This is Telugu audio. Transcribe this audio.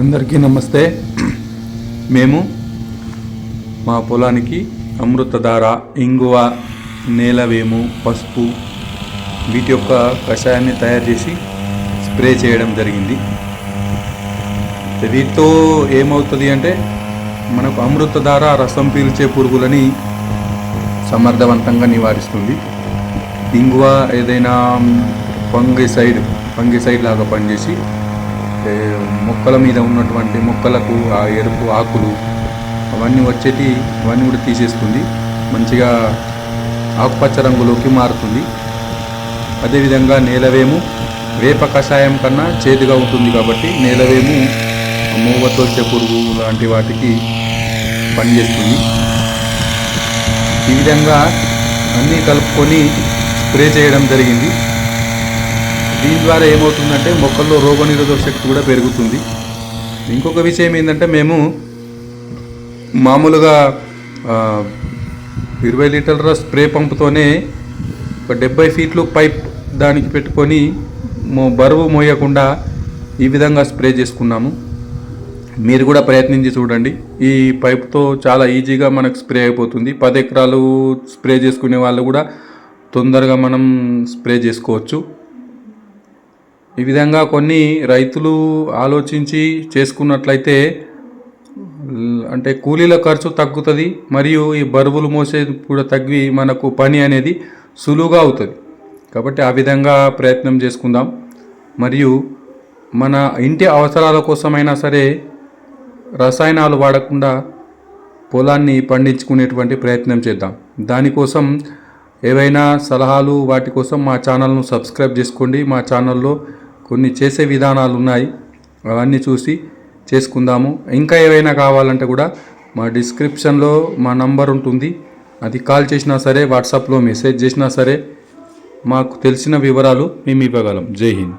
అందరికీ నమస్తే. మేము మా పొలానికి అమృతధార ఇంగువ నేలవేము పసుపు వీటి యొక్క కషాయాన్ని తయారు చేసి స్ప్రే చేయడం జరిగింది. వీటితో ఏమవుతుంది అంటే మనకు అమృతధార రసం పీల్చే పురుగులని సమర్థవంతంగా నివారిస్తుంది. ఇంగువ ఏదైనా ఫంగిసైడ్ ఫంగిసైడ్ లాగా పనిచేసి మొక్కల మీద ఉన్నటువంటి మొక్కలకు ఆ ఎరుపు ఆకులు అవన్నీ వచ్చేటి అవన్నీ కూడా తీసేస్తుంది మంచిగా ఆకుపచ్చ రంగులోకి మారుతుంది. అదేవిధంగా నేలవేము వేప కషాయం కన్నా చేదుగా ఉంటుంది కాబట్టి నేలవేము మూగ పురుగు లాంటి వాటికి పనిచేస్తుంది. ఈ విధంగా అన్నీ కలుపుకొని స్ప్రే చేయడం జరిగింది. దీని ద్వారా ఏమవుతుందంటే మొక్కల్లో రోగనిరోధక శక్తి కూడా పెరుగుతుంది. ఇంకొక విషయం ఏంటంటే మేము మామూలుగా ఇరవై లీటర్ల స్ప్రే పంపుతోనే ఒక డెబ్బై ఫీట్లు పైప్ దానికి పెట్టుకొని మో బరువు మోయకుండా ఈ విధంగా స్ప్రే చేసుకున్నాము. మీరు కూడా ప్రయత్నించి చూడండి. ఈ పైప్తో చాలా ఈజీగా మనకు స్ప్రే అయిపోతుంది. పది ఎకరాలు స్ప్రే చేసుకునే వాళ్ళు కూడా తొందరగా మనం స్ప్రే చేసుకోవచ్చు. ఈ విధంగా కొన్ని రైతులు ఆలోచించి చేసుకున్నట్లయితే అంటే కూలీల ఖర్చు తగ్గుతుంది మరియు ఈ బరువులు మోసే కూడా తగ్గి మనకు పని అనేది సులువుగా అవుతుంది. కాబట్టి ఆ విధంగా ప్రయత్నం చేసుకుందాం. మరియు మన ఇంటి అవసరాల కోసమైనా సరే రసాయనాలు వాడకుండా పొలాన్ని పండించుకునేటువంటి ప్రయత్నం చేద్దాం. దానికోసం ఏవైనా సలహాలు వాటి కోసం మా ఛానల్ను సబ్స్క్రైబ్ చేసుకోండి. మా ఛానల్లో కొన్ని చేసే విధానాలు ఉన్నాయి అవన్నీ చూసి చేసుకుందాము. ఇంకా ఏవైనా కావాలంటే కూడా మా డిస్క్రిప్షన్లో మా నంబర్ ఉంటుంది. అది కాల్ చేసినా సరే వాట్సాప్లో మెసేజ్ చేసినా సరే మాకు తెలిసిన వివరాలు మేము ఇవ్వగలం. జై హింద్.